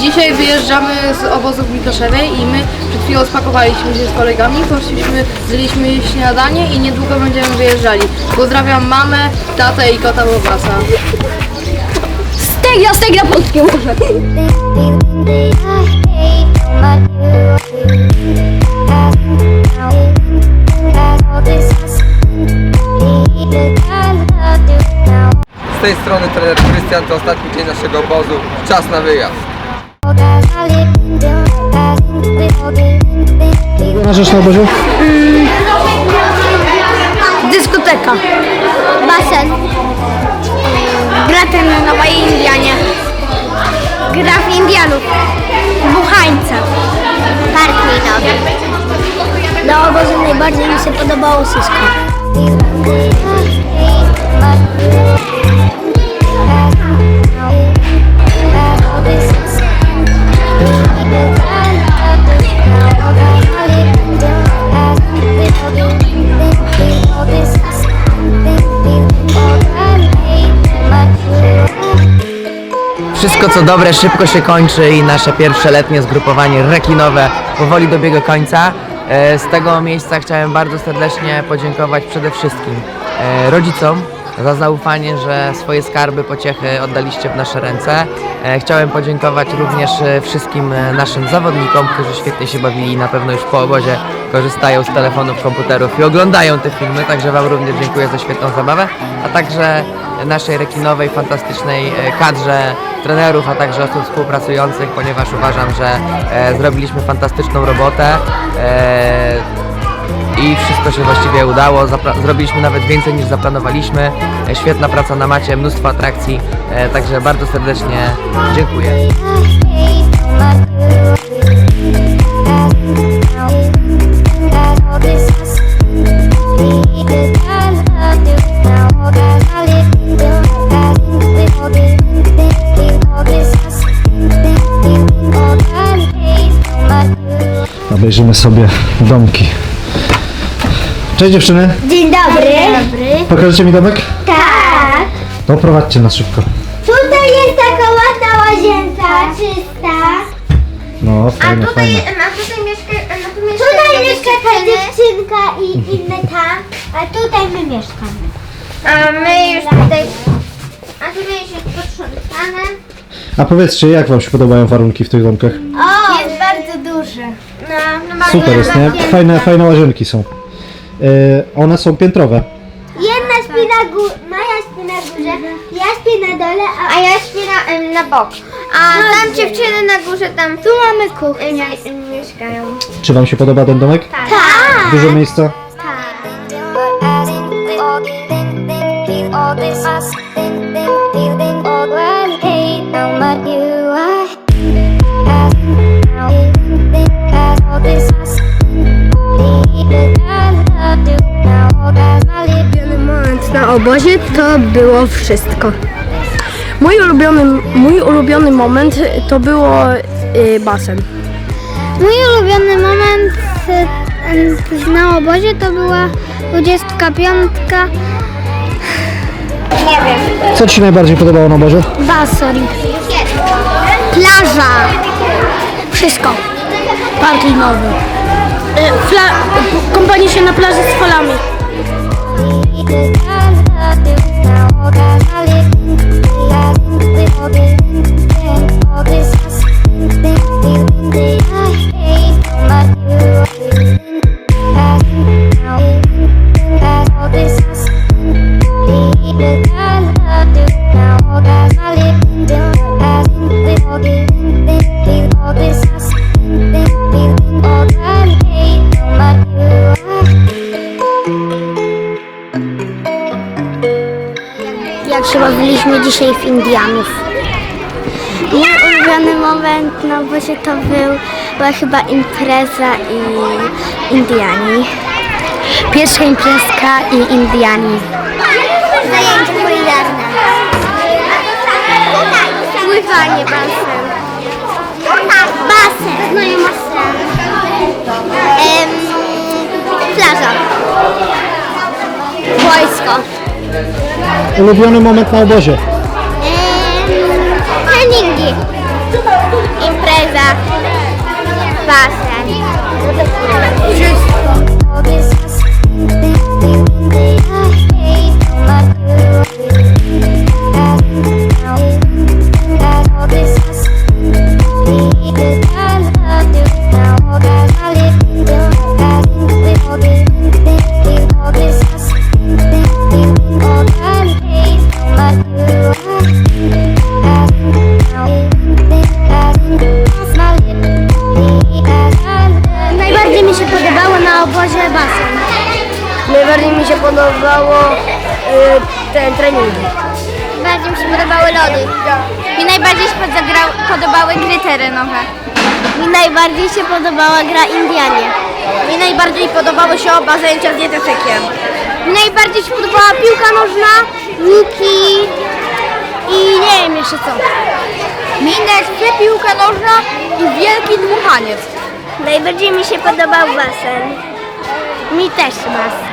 Dzisiaj wyjeżdżamy z obozu w i my przed chwilą spakowaliśmy się z kolegami, poszliśmy, zjedliśmy śniadanie i niedługo będziemy wyjeżdżali. Pozdrawiam mamę, tatę i kota Bobasa. Stegna, stegna polskie morze! Z tej strony trener Krystian, to ostatni dzień naszego obozu. Czas na wyjazd. Na rzecz na obozie? Dyskoteka. Basen. Terenowa i Indianie. Gra w Indianów. Buchańca. Park linowy. Na obozie najbardziej mi się podobało Sysko. Wszystko co dobre szybko się kończy i nasze pierwsze letnie zgrupowanie rekinowe powoli dobiega końca. E, Z tego miejsca chciałem bardzo serdecznie podziękować przede wszystkim e, rodzicom za zaufanie, że swoje skarby, pociechy oddaliście w nasze ręce. E, Chciałem podziękować również wszystkim naszym zawodnikom, którzy świetnie się bawili i na pewno już po obozie korzystają z telefonów, komputerów i oglądają te filmy, także Wam również dziękuję za świetną zabawę, a także naszej rekinowej, fantastycznej e, kadrze trenerów, a także osób współpracujących, ponieważ uważam, że e, zrobiliśmy fantastyczną robotę. E, i wszystko się właściwie udało. Zrobiliśmy nawet więcej niż zaplanowaliśmy. Świetna praca na macie, mnóstwo atrakcji, także bardzo serdecznie dziękuję. Obejrzymy sobie domki. Cześć dziewczyny, Dzień dobry. Dzień dobry. pokażecie mi domek? Tak. To prowadźcie nas szybko. Tutaj jest taka ładna łazienka, czysta. No, fajne, fajne. a tutaj mieszka, tu mieszka Tutaj mieszka ta dziewczynka i inne tam, a tutaj my mieszkamy. A my już tutaj, a tutaj już jest posprzątane. A powiedzcie, jak wam się podobają warunki w tych domkach? O! Jest bardzo duży. No, no Super jest, nie? Fajne, fajne łazienki są. E, one są piętrowe. Jedna śpi na górze, Maja śpi na górze, ja śpię na dole, a, a ja śpię na, em, na bok. A tam dziewczyny na górze, tam tu mamy kuchnię. mieszkają. Czy wam się podoba ten domek? Tak. Dużo miejsca? Ulubiony obozie to było wszystko. Mój ulubiony, mój ulubiony moment to było y, basen. Mój ulubiony moment e, na obozie to była 25. Nie wiem. Co ci się najbardziej podobało na obozie? Basen. Plaża. Wszystko. Park linowy. Y, Fla- kąpanie się na plaży z falami. Jak dzisiaj w Indianów. Mój ulubiony moment no na obozie to był, była chyba impreza i Indiani. Pierwsza imprezka i Indiani. Zajęcie kulinarne. Pływanie basen. Basen. Znajoma um, Plaża. Wojsko. Ulubiony moment na obozie treningi, impreza, Najbardziej mi się podobało y, ten trening. Najbardziej mi się podobały lody. Mi najbardziej się podobały gry terenowe. Mi najbardziej się podobała gra Indianie. Mi najbardziej podobały się oba zajęcia z dietetykiem. Mi najbardziej się podobała piłka nożna, łuki i nie wiem jeszcze co. Mi najbardziej piłka nożna i wielki dmuchaniec. Najbardziej mi się podobał basen. Mi też basen.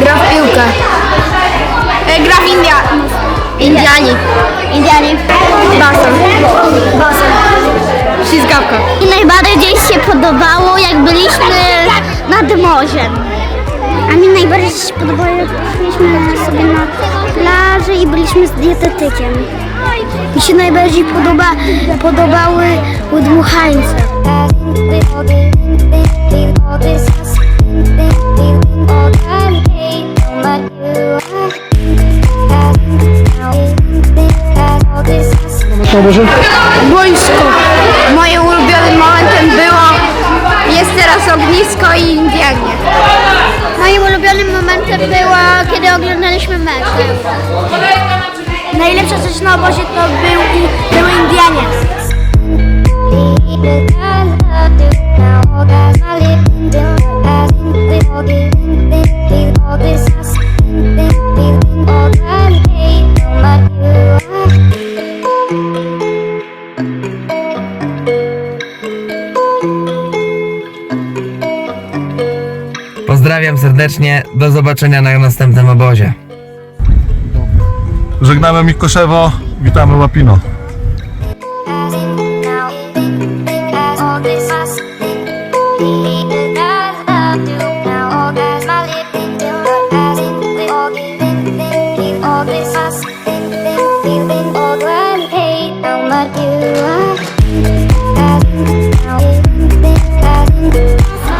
Gra w piłkę. E, gra w India. Indiani. Indianie. Basen. Basen. Ślizgawka. I najbardziej się podobało, A mi najbardziej się podobało, jak sobie na plażę i byliśmy z dietetykiem. Mi się najbardziej podoba, podobały udmuchańce. Boisko. Moim ulubionym momentem było jest teraz ognisko i Indianie. Momentem było, kiedy oglądaliśmy mecz. Najlepsza rzecz na obozie to był, były Indianie. Serdecznie, do zobaczenia na następnym obozie. Żegnamy Mikoszewo, witamy Łapino.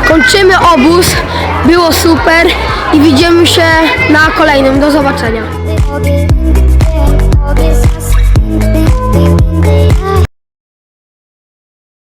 Kończymy obóz. Było super i widzimy się na kolejnym. Do zobaczenia.